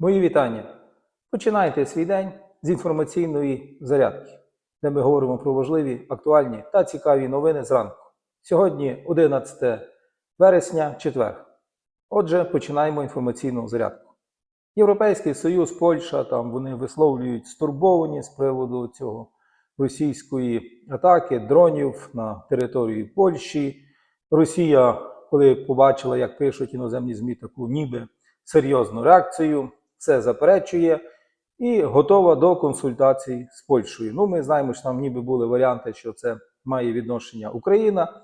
Мої вітання. Починайте свій день з інформаційної зарядки, де ми говоримо про важливі, актуальні та цікаві новини зранку. Сьогодні 11 вересня, четвер. Отже, починаємо інформаційну зарядку. Європейський Союз, Польща, там вони висловлюють стурбовані з приводу цього російської атаки, дронів на території Польщі. Росія, коли побачила, як пишуть іноземні ЗМІ, таку ніби серйозну реакцію, все заперечує і готова до консультацій з Польщею. Ну, ми знаємо, що там ніби були варіанти, що це має відношення Україна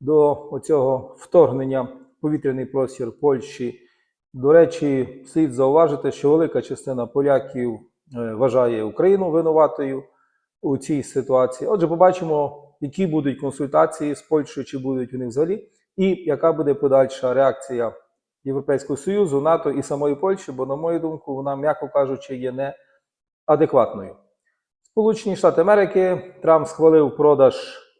до цього вторгнення в повітряний простір Польщі. До речі, слід зауважити, що велика частина поляків е, вважає Україну винуватою у цій ситуації. Отже, побачимо, які будуть консультації з Польщею, чи будуть вони взагалі, і яка буде подальша реакція Європейського Союзу, НАТО і самої Польщі, бо, на мою думку, вона, м'яко кажучи, є неадекватною. Сполучені Штати Америки Трамп схвалив продаж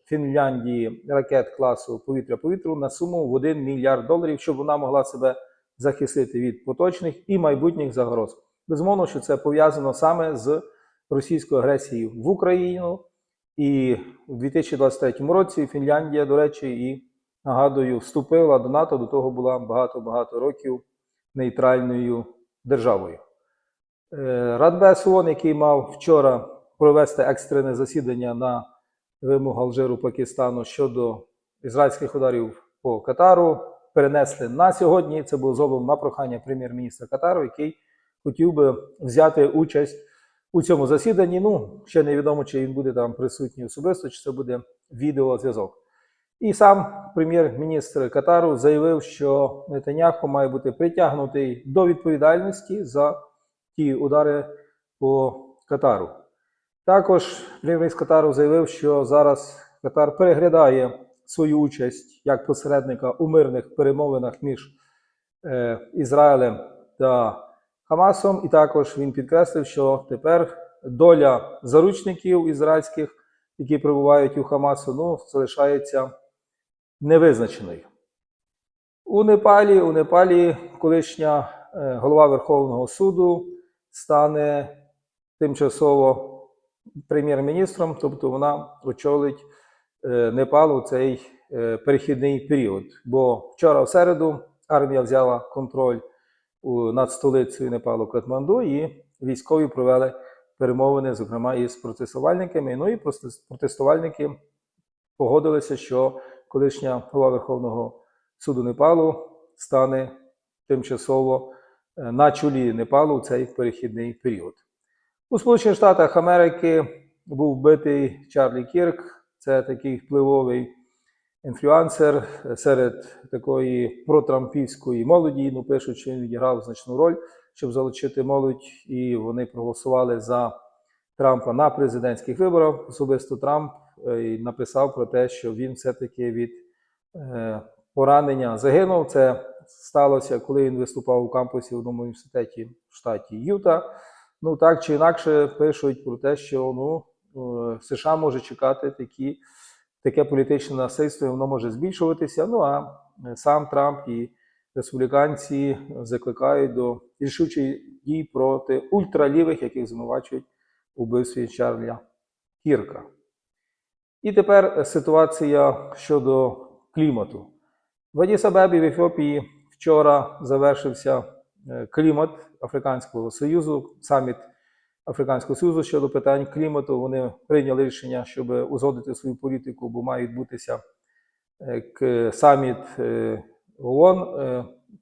Фінляндії ракет класу повітря-повітру на суму в 1 мільярд доларів, щоб вона могла себе захистити від поточних і майбутніх загроз. Безумовно, що це пов'язано саме з російською агресією в Україну. І у 2023 році Фінляндія, до речі, і нагадую, вступила до НАТО, до того була багато-багато років нейтральною державою. Е, Радбез ООН, який мав вчора провести екстрене засідання на вимогу Алжиру Пакистану щодо ізраїльських ударів по Катару, перенесли на сьогодні. Це було зроблено на прохання прем'єр-міністра Катару, який хотів би взяти участь у цьому засіданні. Ну, ще невідомо, чи він буде там присутній особисто, чи це буде відеозв'язок. І сам прем'єр-міністр Катару заявив, що Нетаняху має бути притягнутий до відповідальності за ті удари по Катару. Також прем'єр-міністр Катару заявив, що зараз Катар переглядає свою участь як посередника у мирних перемовинах між е, Ізраїлем та Хамасом. І також він підкреслив, що тепер доля заручників ізраїльських, які перебувають у Хамасу, ну, залишається невизначеною. У Непалі, у Непалі колишня е, голова Верховного суду стане тимчасово прем'єр-міністром, тобто вона очолить е, Непал у цей е, перехідний період. Бо вчора в середу армія взяла контроль над столицею Непалу Катманду, і військові провели перемовини, зокрема із протестувальниками. Ну і протестувальники погодилися, що колишня голова Верховного суду Непалу стане тимчасово е, на чолі Непалу в цей перехідний період. У Сполучених Штатах Америки був вбитий Чарлі Кірк. Це такий впливовий інфлюансер серед такої протрампівської молоді. Ну, пишуть, що він відіграв значну роль, щоб залучити молодь, і вони проголосували за Трампа на президентських виборах. Особисто Трамп е, написав про те, що він все-таки від е, поранення загинув. Це сталося, коли він виступав у кампусі в одному університеті в штаті Юта. Ну так чи інакше пишуть про те, що ну, е, США може чекати такі, таке політичне насильство, і воно може збільшуватися. Ну а сам Трамп і республіканці закликають до рішучих дій проти ультралівих, яких звинувачують у вбивстві Чарля Кірка. І тепер ситуація щодо клімату. В Адіс-Абебі в Ефіопії вчора завершився е, клімат Африканського Союзу, саміт Африканського Союзу щодо питань клімату. Вони прийняли рішення, щоб узгодити свою політику, бо має відбутися е, саміт е, ООН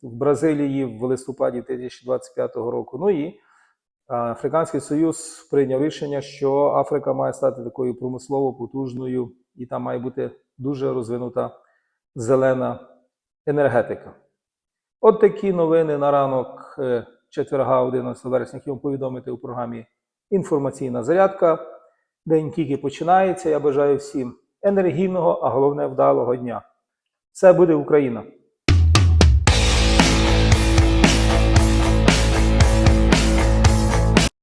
в Бразилії в листопаді 2025 року. Ну і Африканський Союз прийняв рішення, що Африка має стати такою промислово потужною, і там має бути дуже розвинута зелена енергетика. От такі новини на ранок е, четверга, 11 вересня, хотів повідомити у програмі Інформаційна зарядка. День тільки починається. Я бажаю всім енергійного, а головне вдалого дня. Все буде Україна!